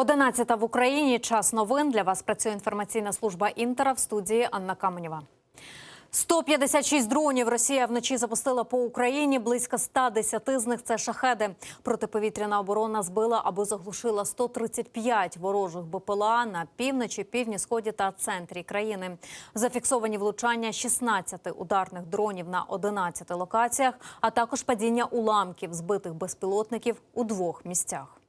11 в Україні. Час новин. Для вас працює інформаційна служба Інтера в студії Анна Каменєва. 156 дронів Росія вночі запустила по Україні. Близько 110 з них це шахеди. Протиповітряна оборона збила або заглушила 135 ворожих БПЛА на півночі, півдні, сході та центрі країни. Зафіксовані влучання 16 ударних дронів на 11 локаціях, а також падіння уламків збитих безпілотників у двох місцях.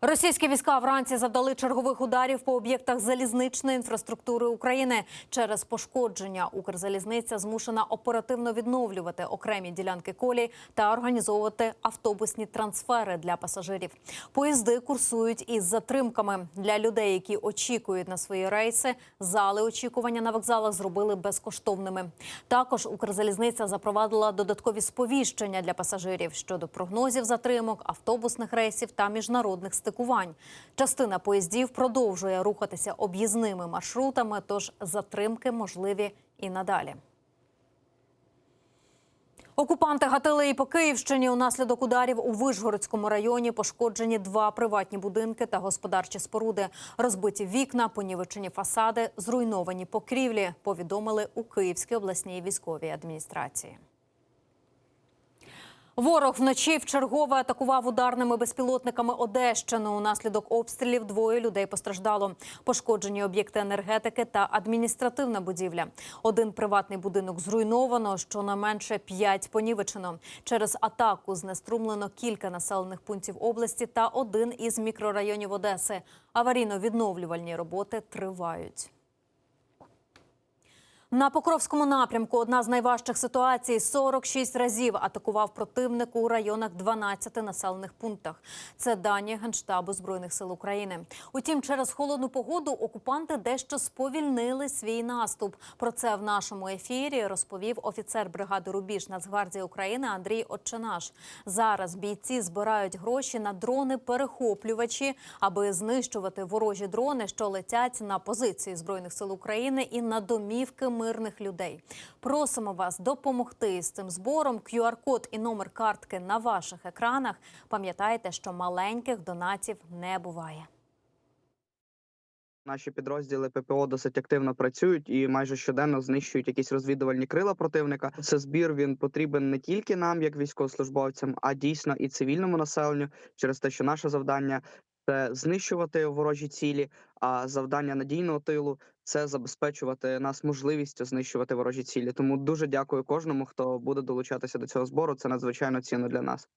Російські війська вранці завдали чергових ударів по об'єктах залізничної інфраструктури України. Через пошкодження Укрзалізниця змушена оперативно відновлювати окремі ділянки колій та організовувати автобусні трансфери для пасажирів. Поїзди курсують із затримками для людей, які очікують на свої рейси. Зали очікування на вокзалах зробили безкоштовними. Також Укрзалізниця запровадила додаткові сповіщення для пасажирів щодо прогнозів затримок, автобусних рейсів та міжнародних стикувань. Частина поїздів продовжує рухатися об'їзними маршрутами, тож затримки можливі і надалі. Окупанти гатили і по Київщині. Унаслідок ударів у Вишгородському районі пошкоджені два приватні будинки та господарчі споруди. Розбиті вікна, понівечені фасади, зруйновані покрівлі. Повідомили у Київській обласній військовій адміністрації. Ворог вночі вчергове атакував ударними безпілотниками Одещину. Унаслідок обстрілів двоє людей постраждало. Пошкоджені об'єкти енергетики та адміністративна будівля. Один приватний будинок зруйновано, щонайменше п'ять понівечено. Через атаку знеструмлено кілька населених пунктів області та один із мікрорайонів Одеси. Аварійно-відновлювальні роботи тривають. На Покровському напрямку одна з найважчих ситуацій 46 разів атакував противник у районах 12 населених пунктах. Це дані Генштабу Збройних сил України. Утім, через холодну погоду окупанти дещо сповільнили свій наступ. Про це в нашому ефірі розповів офіцер бригади Рубіж Нацгвардії України Андрій Отчинаш. Зараз бійці збирають гроші на дрони-перехоплювачі, аби знищувати ворожі дрони, що летять на позиції збройних сил України і на домівки мирних людей. Просимо вас допомогти з цим збором. QR-код і номер картки на ваших екранах. Пам'ятайте, що маленьких донатів не буває. Наші підрозділи ППО досить активно працюють і майже щоденно знищують якісь розвідувальні крила противника. Це збір він потрібен не тільки нам, як військовослужбовцям, а дійсно і цивільному населенню, через те, що наше завдання це знищувати ворожі цілі. А завдання надійного тилу це забезпечувати нас можливістю знищувати ворожі цілі. Тому дуже дякую кожному, хто буде долучатися до цього збору. Це надзвичайно цінно для нас.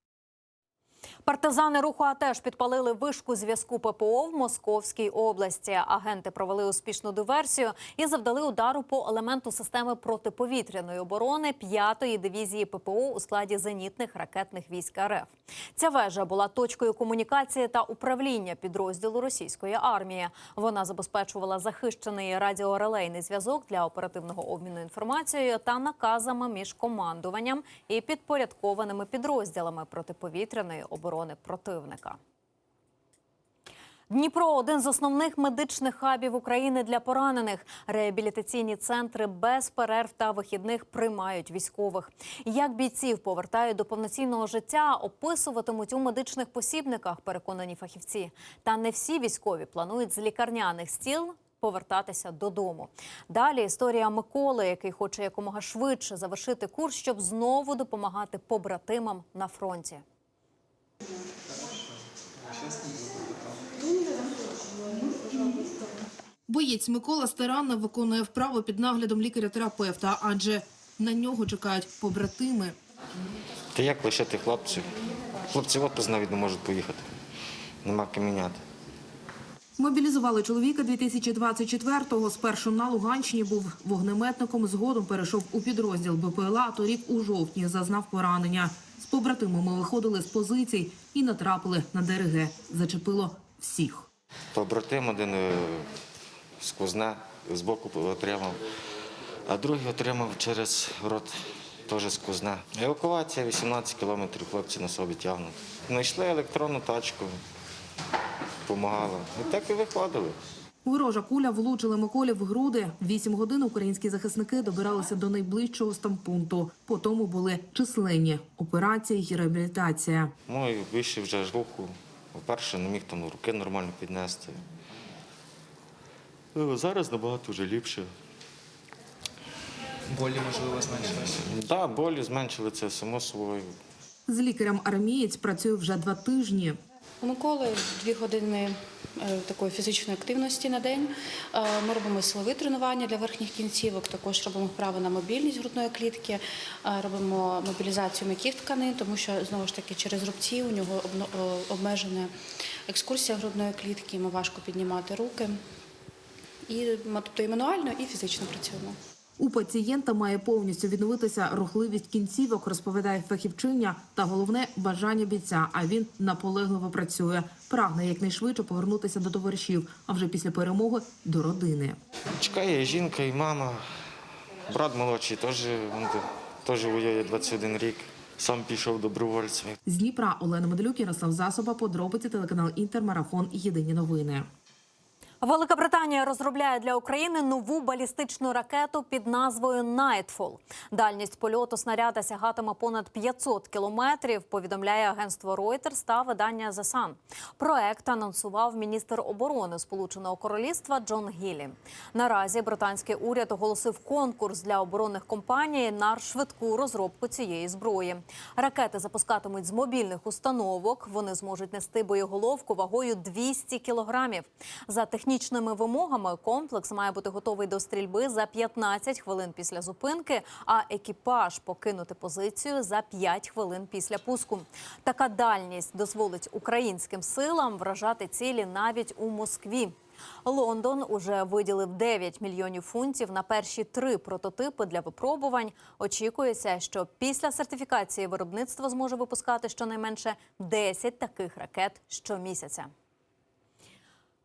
Партизани руху АТЕШ підпалили вишку зв'язку ППО в Московській області. Агенти провели успішну диверсію і завдали удару по елементу системи протиповітряної оборони 5-ї дивізії ППО у складі зенітних ракетних військ РФ. Ця вежа була точкою комунікації та управління підрозділу російської армії. Вона забезпечувала захищений радіорелейний зв'язок для оперативного обміну інформацією та наказами між командуванням і підпорядкованими підрозділами протиповітряної оборони противника. Дніпро один з основних медичних хабів України для поранених. Реабілітаційні центри без перерв та вихідних приймають військових. Як бійців повертають до повноцінного життя, описуватимуть у медичних посібниках, переконані фахівці. Та не всі військові планують з лікарняних стіл. Повертатися додому. Далі історія Миколи, який хоче якомога швидше завершити курс, щоб знову допомагати побратимам на фронті. Боєць Микола старанно виконує вправи під наглядом лікаря-терапевта, адже на нього чекають побратими. Та як лишити хлопців? Хлопці в отпуск навіть не можуть поїхати. Нема ким міняти. Мобілізували чоловіка 2024-го. Спершу на Луганщині був вогнеметником, згодом перейшов у підрозділ БПЛА, торік у жовтні зазнав поранення. З побратимами виходили з позицій і натрапили на ДРГ. Зачепило всіх. Побратим один е, сквозне з боку отримав, а другий отримав через рот теж сквозне. Евакуація 18 кілометрів хлопці на собі тягнуть. Знайшли електронну тачку, допомагали. І так і виходили. Ворожа куля влучила Миколі в груди. Вісім годин українські захисники добиралися до найближчого стампункту. По тому були численні операції і реабілітація. І вийшов вже з руху, Перше не міг там руки нормально піднести. Е, Зараз набагато вже ліпше. Болі, можливо, зменшилися. Так, да, болі зменшили це само собою. З лікарем армієць працює вже два тижні. У Миколи дві години е, такої фізичної активності на день. Е, Ми робимо силові тренування для верхніх кінцівок, також робимо вправи на мобільність грудної клітки, е, робимо мобілізацію м'яких тканин, тому що знову ж таки через рубці у нього обмежена екскурсія грудної клітки, йому важко піднімати руки. І тобто і мануально, і фізично працюємо. У пацієнта має повністю відновитися рухливість кінцівок, розповідає фахівчиня, та головне бажання бійця. А він наполегливо працює, прагне якнайшвидше повернутися до товаришів, а вже після перемоги до родини. Чекає і жінка, і мама. Брат молодший теж, він теж воює 21 рік. Сам пішов добровольцем. З Дніпра Олена Медлюк, Ярослав Засоба, подробиці телеканал Інтермарафон. Єдині новини. Велика Британія розробляє для України нову балістичну ракету під назвою Nightfall. Дальність польоту снаряда сягатиме понад 500 кілометрів. Повідомляє агентство Reuters та видання The Sun. Проект анонсував міністр оборони Сполученого Королівства Джон Гілі. Наразі британський уряд оголосив конкурс для оборонних компаній на швидку розробку цієї зброї. Ракети запускатимуть з мобільних установок. Вони зможуть нести боєголовку вагою 200 кілограмів. За технічними вимогами комплекс має бути готовий до стрільби за 15 хвилин після зупинки, а екіпаж покинути позицію за 5 хвилин після пуску. Така дальність дозволить українським силам вражати цілі навіть у Москві. Лондон уже виділив 9 мільйонів фунтів на перші три прототипи для випробувань. Очікується, що після сертифікації виробництво зможе випускати щонайменше 10 таких ракет щомісяця.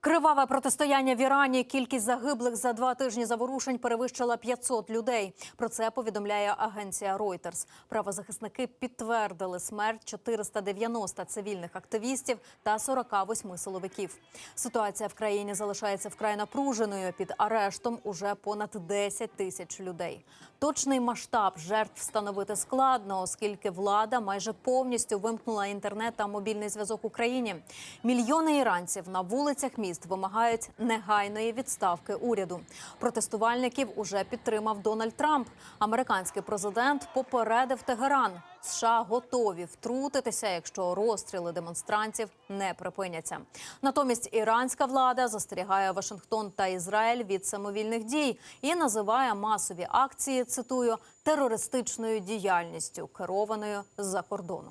Криваве протистояння в Ірані. Кількість загиблих за два тижні заворушень перевищила 500 людей. Про це повідомляє агенція Reuters. Правозахисники підтвердили смерть 490 цивільних активістів та 48 силовиків. Ситуація в країні залишається вкрай напруженою. Під арештом уже понад 10 тисяч людей. Точний масштаб жертв встановити складно, оскільки влада майже повністю вимкнула інтернет та мобільний зв'язок Україні. Мільйони іранців на вулицях міст вимагають негайної відставки уряду. Протестувальників уже підтримав Дональд Трамп. Американський президент попередив Тегеран. США готові втрутитися, якщо розстріли демонстрантів не припиняться. Натомість іранська влада застерігає Вашингтон та Ізраїль від самовільних дій і називає масові акції цитую терористичною діяльністю, керованою з-за кордону.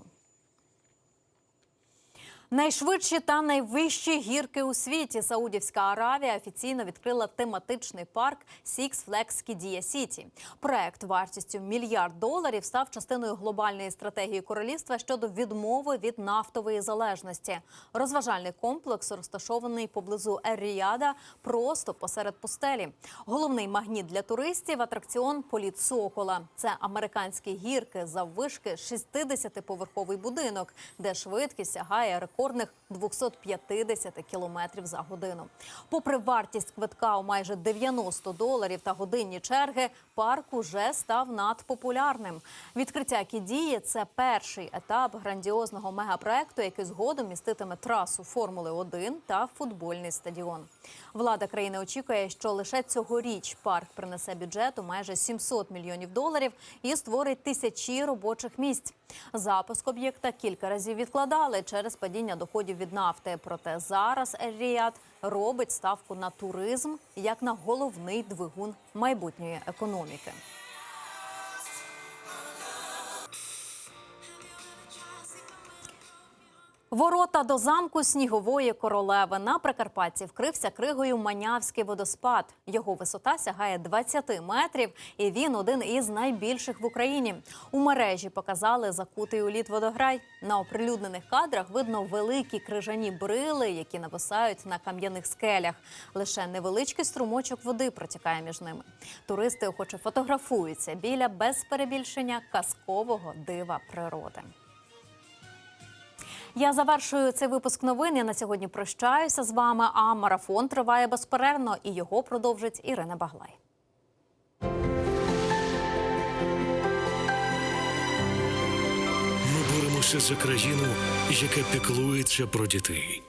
Найшвидші та найвищі гірки у світі Саудівська Аравія офіційно відкрила тематичний парк Six Flags Qiddiya City. Проект вартістю мільярд доларів став частиною глобальної стратегії королівства щодо відмови від нафтової залежності. Розважальний комплекс розташований поблизу Ер-Ріяда, просто посеред пустелі. Головний магніт для туристів атракціон Політ Сокола. Це американські гірки заввишки 60-поверховий будинок, де швидкість сягає рекордних 250 кілометрів за годину. Попри вартість квитка у майже 90 доларів та годинні черги, парк уже став надпопулярним. Відкриття Кідії – це перший етап грандіозного мегапроекту, який згодом міститиме трасу Формули 1 та футбольний стадіон. Влада країни очікує, що лише цьогоріч парк принесе бюджету майже 700 мільйонів доларів і створить тисячі робочих місць. Запуск об'єкта кілька разів відкладали через падіння доходів від нафти. Проте зараз Ель-Ріяд робить ставку на туризм як на головний двигун майбутньої економіки. Ворота до замку снігової королеви на Прикарпатті вкрився кригою Манявський водоспад. Його висота сягає 20 метрів, і він один із найбільших в Україні. У мережі показали закутий у лід водограй. На оприлюднених кадрах видно великі крижані брили, які нависають на кам'яних скелях. Лише невеличкий струмочок води протікає між ними. Туристи охоче фотографуються біля без перебільшення казкового дива природи. Я завершую цей випуск новин. Я на сьогодні прощаюся з вами. А марафон триває безперервно і його продовжить Ірина Баглай. Ми боремося за країну, яка піклується про дітей.